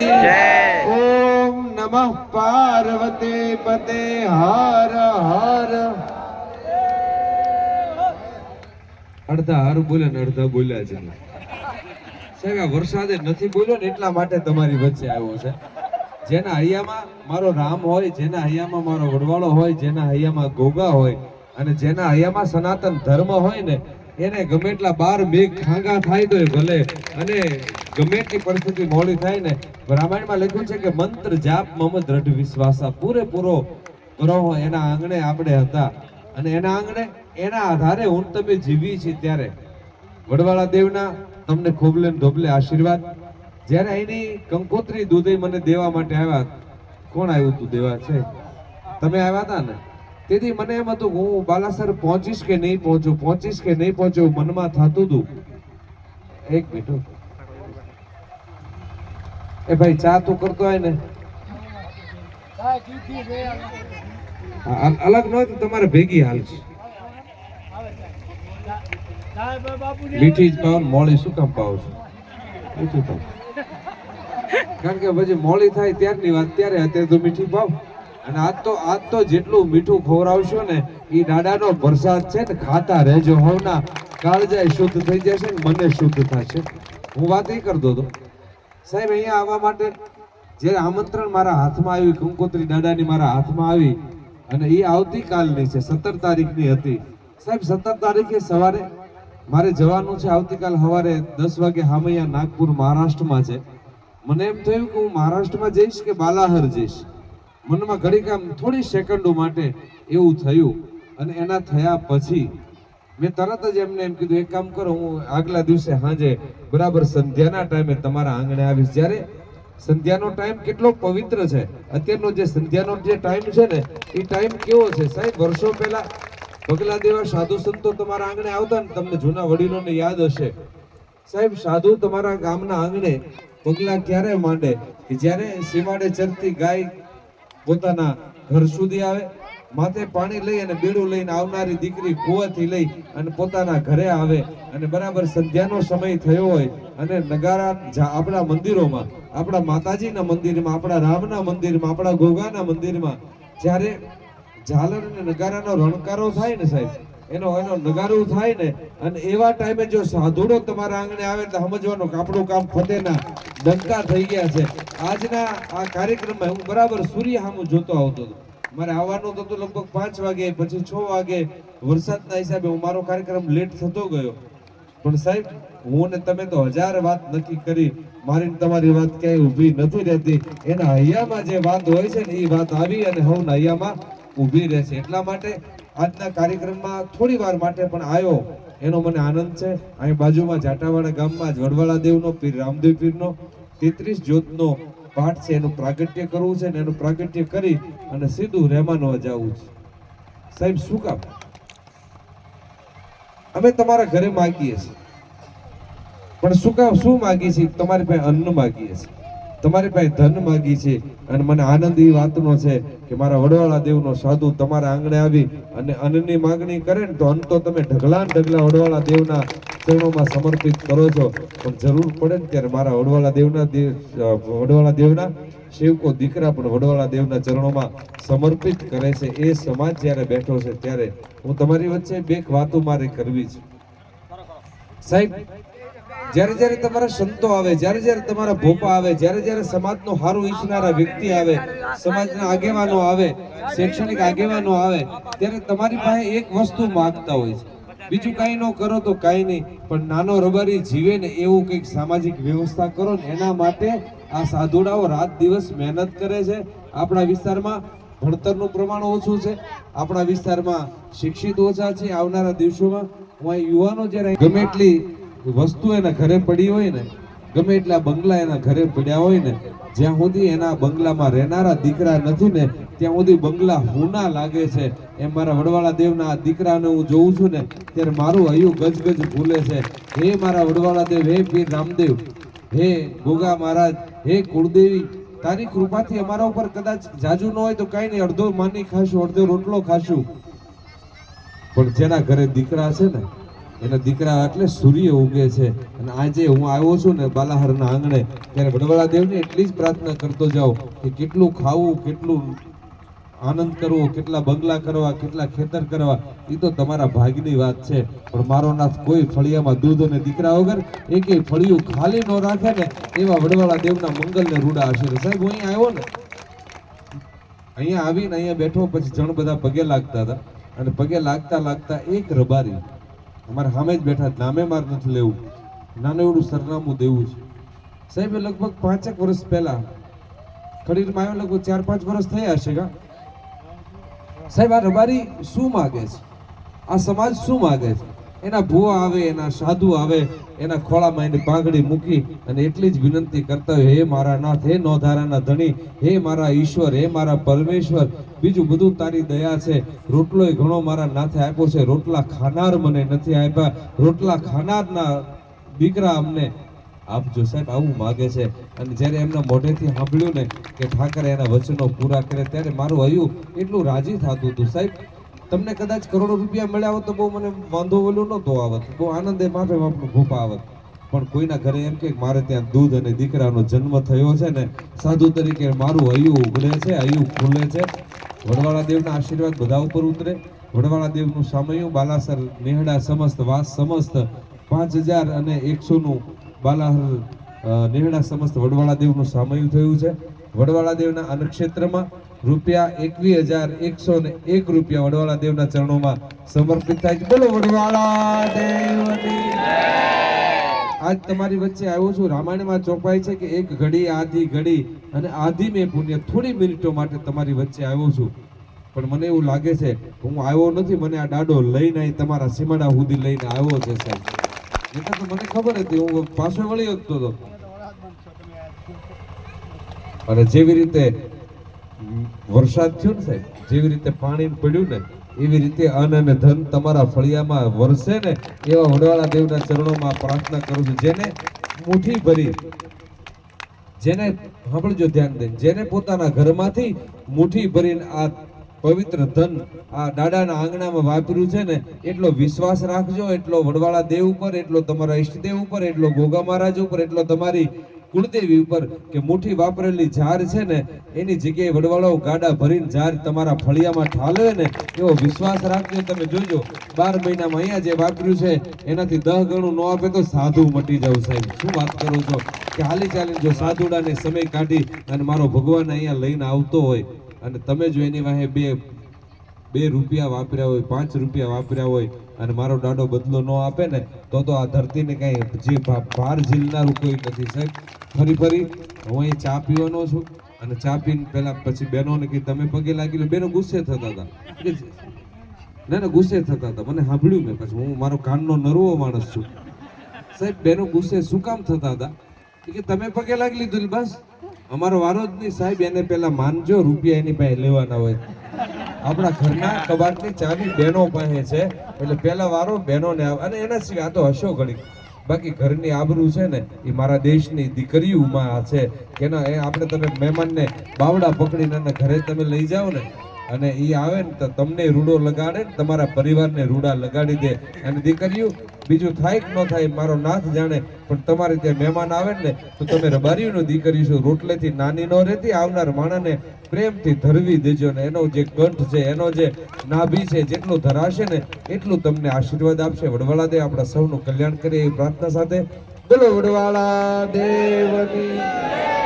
ઓમ નમઃ પાર્વતી પતે, હર હર. અડધા હાર બોલ્યા ને અડધા બોલ્યા છે સાહેબ વરસાદે નથી બોલ્યો ને એટલા માટે તમારી વચ્ચે આવ્યો છે. જેના હૈયામાં મારો રામ હોય, જેના હૈયામાં મારો વડવાળો હોય, જેના હૈયામાં ગોગા હોય, અને જેના હૈયામાં સનાતન ધર્મ હોય ને, એને ગમે એટલા બાર મેઘ ખાંગા થાય તો ભલે. અને ગમે એટલી પરિસ્થિતિ મોડી થાય ને રામાયણમાં લખ્યું છે કે મંત્ર જાપ મમ દ્રઢ વિશ્વાસા પૂરેપૂરો ગ્રહ એના આંગણે આપણે હતા. અને એના આંગણે, એના આધારે હું તમે જીવી છીએ ત્યારે. વડવાળા દેવના તમને ખોબલે ધોબલે આશીર્વાદ. જ્યારે એની કંકોત્રી દૂધે મને દેવા માટે આવ્યા, કોણ આવ્યું તું દેવા છે? તમે આવ્યા હતા ને? તેથી મને એમ હતું હું બાલાસર પહોંચીશ કે નહીં પહોંચું? પહોંચીશ કે નહીં પહોંચું? મનમાં થતું હતું એક મિનિટ. એ ભાઈ ચા તો કરતો હોય ને? અલગ ન હોય તો તમારે ભેગી હાલ છે. મીઠી જ પાવ મોળી શું કામ પાવ છો? મીઠી પાવ. કારણ કે પછી મોળી થાય ત્યારની વાત ત્યારે અત્યારે તો મીઠી પાવ. અને આજ તો આજ તો જેટલું મીઠું ખવડાવશો ને એ દાડાનો વરસાદ છે ને ખાતા રહેજો હોવના. કાળજાય શુદ્ધ થઈ જશે ને મને શુદ્ધ થશે. હું વાત એ કરતો હતો સાહેબ, અહીંયા આવવા માટે જ્યારે આમંત્રણ મારા હાથમાં આવ્યું, કંકોત્રી દાદાની મારા હાથમાં આવી, અને એ આવતીકાલની છે, સત્તર તારીખની હતી. સાહેબ, સત્તર તારીખે સવારે મારે જવાનું છે, આવતીકાલ સવારે દસ વાગે હામૈયા નાગપુર મહારાષ્ટ્રમાં છે. મને એમ થયું કે હું મહારાષ્ટ્રમાં જઈશ કે બાલાહર જઈશ? મનમાં ઘડીક આમ થોડી સેકન્ડો માટે એવું થયું, અને એના થયા પછી મેં તરત જ એમને એમ કીધું, એક કામ કરો, હું આગલા દિવસે સાંજે બરાબર સંધ્યાના ટાઈમે તમારા આંગણે આવીશ. જ્યારે સંધ્યાનો ટાઈમ કેટલો પવિત્ર છે. અત્યારનો જે સંધ્યાનો જે ટાઈમ છે ને, એ ટાઈમ કેવો છે? સાહેબ, વર્ષો પહેલા પગલા દેવા સાધુ સંતો તમારા આંગણે આવતા ને તમને જૂના વડીલોને યાદ હશે. સાહેબ, સાધુ તમારા ગામના આંગણે પગલા ક્યારે માંડે? કે જ્યારે સીમાડે ચરતી ગાય પોતાના ઘર સુધી આવે માથે પાણી લઈ અને બેડું લઈને આવનારી દીકરી કુવાથી લઈ અને પોતાના ઘરે આવે. અને બરાબર સંધ્યાનો સમય થયો હોય અને નગારા આપણા મંદિરોમાં, આપણા માતાજીના મંદિરમાં, આપણા રામના મંદિરમાં, આપણા ગોગાના મંદિરમાં, જ્યારે ઝાલર અને નગારાનો રણકારો થાય ને સાહેબ, એનો એનો નગારો થાય ને, અને એવા ટાઈમે જો સાધુડો તમારા આંગણે આવે એટલે સમજવાનું કાપડું કામ ફતેના ડંકા થઈ ગયા છે. આજના આ કાર્યક્રમમાં હું બરાબર સૂર્ય સામું જોતો આવતો હતો. મારે આવવાનું તો લગભગ પાંચ વાગે, પછી છ વાગે. વરસાદના હિસાબે હું મારો કાર્યક્રમ લેટ થતો ગયો. પણ સાહેબ, હું ને તમે તો હજાર વાત નક્કી કરી. મારી તમારી વાત ક્યાંય ઊભી નથી રહેતી. એના હૈયામાં જે વાત હોય છે ને એ વાત આવી અને હવના હૈયામાં ઊભી રહે છે. એટલા માટે આજના કાર્યક્રમમાં થોડી વાર માટે પણ આવ્યો એનો મને આનંદ છે. અહીં બાજુમાં જાટાવાડા ગામમાં જ વડવાળા દેવનો પીર, રામદેવ પીરનો તેત્રીસ જ્યોતનો પાઠ છે, એનું પ્રાગટ્ય કરવું છે ને એનું પ્રાગટ્ય કરી અને સીધું રહેમાનવા જવું છે. સાહેબ, શું કામ? અમે તમારા ઘરે માગીએ છીએ. પણ શું કામ, શું માગીએ છીએ? તમારી પાસે અન્ન માગીએ છીએ. તમારી પાસે ધન માગી છે અને મને આનંદ એ વાતનો છે કે મારા વડવાળા દેવનો સાધુ તમારા આંગણે આવી અને અન્નની માગણી કરે ને તો અન્ન તો તમે ઢગલા ઢગલા વડવાળા દેવના ચરણોમાં સમર્પિત કરો છો, પણ જરૂર પડે ને ત્યારે મારા વડવાળા દેવના વડવાળા દેવના સેવકો દીકરા પણ વડવાળા દેવના ચરણોમાં સમર્પિત કરે છે. એ સમાજ જ્યારે બેઠો છે ત્યારે હું તમારી વચ્ચે બે વાતો મારે કરવી છે. સાહેબ, જ્યારે જ્યારે તમારા સંતો આવે, જ્યારે જ્યારે તમારા ભોપા આવે, જ્યારે જ્યારે સમાજનો હારું ઈચ્છનારા વ્યક્તિ આવે, સમાજના આગેવાનો આવે, શૈક્ષણિક આગેવાનો આવે, ત્યારે તમારી પાસે એક વસ્તુ માંગતા હોય છે. બીજું કાંઈ ન કરો તો કાંઈ નહીં. પણ નાનો રબારી જીવે ને એવું કંઈક સામાજિક વ્યવસ્થા કરો ને એના માટે આ સાધુડાઓ રાત દિવસ મહેનત કરે છે. આપણા વિસ્તારમાં ભણતરનું પ્રમાણ ઓછું છે. આપણા વિસ્તારમાં શિક્ષિત ઓછા છે. આવનારા દિવસોમાં હું યુવાનો જ્યારે ગમે એટલી વસ્તુ એના ઘરે પડી હોય ને, ગમે એટલા બંગલા એના ઘરે પડ્યા હોય ને જ્યાં સુધી એના બંગલામાં રહેનારા દીકરા નથી ને, ત્યાં સુધી બંગલા હુના લાગે છે. એ મારા વડવાળા દેવના દીકરાને હું જોઉં છું ને, ત્યારે મારું હૈયું ગજગજ ભૂલે છે. હે મારા વડવાળા દેવ, હે પીર રામદેવ, હે ગોગા મહારાજ, હે કુળદેવી, તારી કૃપાથી અમારા ઉપર કદાચ જાજુ ન હોય તો કાંઈ નહીં, અડધો માની ખાશું, અડધો રોટલો ખાશું. પણ જેના ઘરે દીકરા છે ને એના દીકરા એટલે સૂર્ય ઉગે છે. અને આજે હું આવ્યો છું ને બાલાહરના આંગણે, ત્યારે વડવાળા દેવને એટલી જ પ્રાર્થના કરતો જાઉં કે કેટલું ખાવું, કેટલું આનંદ કરવો, કેટલા બંગલા કરવા, કેટલા ખેતર કરવા, એ તો તમારા ભાગની વાત છે. પણ મારો નાથ કોઈ ફળિયામાં દૂધ અને દીકરા વગર એકેય ફળિયું ખાલી ન રાખે ને એવા વડવાળા દેવના મંગલને રૂડા હશે સાહેબ, હું અહીંયા આવ્યો ને. અહીંયા આવીને અહીંયા બેઠો, પછી જણ બધા પગે લાગતા હતા. અને પગે લાગતા લાગતા એક રબારી અમારા સામે જ બેઠા, નામે માર નથી લેવું. નાનું એવડું સરનામું દેવું છે. સાહેબ લગભગ પાંચેક વર્ષ પહેલા ખડીરમાં આવ્યો લગભગ ચાર પાંચ વર્ષ થયા હશે કા? સાહેબ, આ રબારી શું માગે છે? આ સમાજ શું માગે છે? એના ભુવા આવે, એના સાધુ આવે, એના ખોળામાં એની પાંગડી મૂકી અને એટલી જ વિનંતી કરતા હોય, હે મારા નાથ, હે નોધારાના ધણી, હે મારા ઈશ્વર, હે મારા પરમેશ્વર, બીજું બધું તારી દયા છે. રોટલોય ઘણો મારા નાથે આપ્યો છે. રોટલા ખાનાર મને નથી આપ્યા. રોટલા ખાનારના દીકરા અમને આપજો સાહેબ, આવું માગે છે. અને જ્યારે એમના મોઢેથી સાંભળ્યું ને કે ઠાકરે એના વચનો પૂરા કરે ત્યારે મારું હયું એટલું રાજી થતું હતું. સાહેબ તમને કદાચ કરોડો રૂપિયા મળ્યા હોત તો બહુ મને વાંધો વેલો નહોતો આવત, બહુ આનંદે માફે બાપનું ભૂપા આવત. પણ કોઈના ઘરે એમ કે મારે ત્યાં દૂધ અને દીકરાનો જન્મ થયો છે ને, સાધુ તરીકે મારું હયું ઉગડે છે, હયું ખુલે છે. વડવાળા દેવના આશીર્વાદ બધા ઉપર ઉતરે. વડવાળા દેવનું સામયું બાલાસર નેહડા સમસ્ત, વાસ સમસ્ત, પાંચ હજાર અને એકસોનું બાલાહર નેહડા સમસ્ત વડવાળા દેવનું સામયું થયું છે. વડવાળા દેવના અન્નક્ષેત્રમાં રૂપિયા એકવીસ હજાર એકસો ને એક રૂપિયા વડવાળા દેવના ચરણોમાં સમર્પિત થાય છે. બોલો, વડવાળા દેવની આજ તમારી વચ્ચે આવ્યો છું. રામાયણમાં ચોપાઈ છે કે એક ઘડી, આધી ઘડી અને આધી મેં પુણ્ય થોડી મિનિટો માટે તમારી વચ્ચે આવ્યો છું. પણ મને એવું લાગે છે, હું આવ્યો નથી, મને આ દાડો લઈને તમારા સીમાડા સુધી લઈને આવ્યો છે સાહેબ. નહીંતર તો મને ખબર હતી, હું પાછો વળી શકતો હતો. અને જેવી રીતે વરસાદ થયો ને સાહેબ, જેવી રીતે પાણી પડ્યું ને, એવી રીતે અન્ન અને ધન તમારા ફળિયામાં વરસે ને, એવા વડવાળા દેવના ચરણોમાં પ્રાર્થના કરું છું, જેને મુઠ્ઠી ભરી, જેને, સાંભળજો ધ્યાન દે, જેને પોતાના ઘરમાંથી મુઠ્ઠી ભરીને આ પવિત્ર ધન આ દાદાના આંગણામાં વાપર્યું છે ને, એટલો વિશ્વાસ રાખજો, એટલો વડવાળા દેવ ઉપર, એટલો તમારા ઈષ્ટદેવ ઉપર, એટલો ગોગા મહારાજ ઉપર, એટલો તમારી કુળદેવી ઉપર કે મુઠ્ઠી વાપરેલી ઝાર છે ને, એની જગ્યાએ વડવાળાઓ ગાડા ભરીને ઝાર તમારા ફળિયામાં ઠાલવે ને, એવો વિશ્વાસ રાખજો. તમે જોજો, બાર મહિનામાં અહીંયા જે વાપર્યું છે, એનાથી દહ ગણું ન આપે તો સાધુ મટી જાવ સાહેબ. શું વાત કરો છો? કે હાલી ચાલીને જો સાધુડાને સમય કાઢી અને મારો ભગવાન અહીંયા લઈને આવતો હોય અને તમે જો એની વાહે બે બે રૂપિયા વાપર્યા હોય, પાંચ રૂપિયા વાપર્યા હોય અને મારો દાડો બદલો ન આપે ને, તો તો આ ધરતીને કાંઈ જે ભાર ઝીલનારું કોઈ નથી, સાહેબ. ફરી ફરી, હું અહીં ચા પીવાનો છું અને ચા પીને પહેલા પછી બહેનોને કે તમે પગે લાગી લો. બહેનો ગુસ્સે થતા હતા. ના ના, ગુસ્સે થતા હતા. મને સાંભળ્યું મેં પછી. હું મારો કાનનો નરવો માણસ છું. સાહેબ, બહેનો ગુસ્સે શું કામ થતા હતા? કે તમે પગે લાગી લીધું બસ. અમારો વારો જ નહીં, સાહેબ, એને પેલા માનજો, રૂપિયા એની પાસે લેવાના હોય. આપણા ઘરના કબાટની ચાવી બહેનો પાસે છે, એટલે પહેલા વારો બહેનોને આવે અને એના સિવાય આ તો હશો ઘડી બાકી ઘરની આબરૂ છે ને, એ મારા દેશની દીકરીઓમાં છે. કે ના એ આપણે તમે મહેમાનને બાવડા પકડીને ઘરે તમે લઈ જાઓ ને અને એ આવે ને તો તમને રૂડો લગાડે ને તમારા પરિવારને રૂડા લગાડી દે. અને દીકરીઓ, બીજું થાય કે ન થાય મારો નાથ જાણે, પણ તમારે ત્યાં મહેમાન આવે ને તો તમે રબારીઓનો દીકરી છો, રોટલેથી નાની ન રહેતી, આવનાર માણસને પ્રેમથી ધરવી દેજો ને. એનો જે કંઠ છે, એનો જે નાભી છે, જેટલું ધરાશે ને એટલું તમને આશીર્વાદ આપશે. વડવાળા દે, આપણા સૌનું કલ્યાણ કરીએ એ પ્રાર્થના સાથે. બોલો વડવાળા દેવની.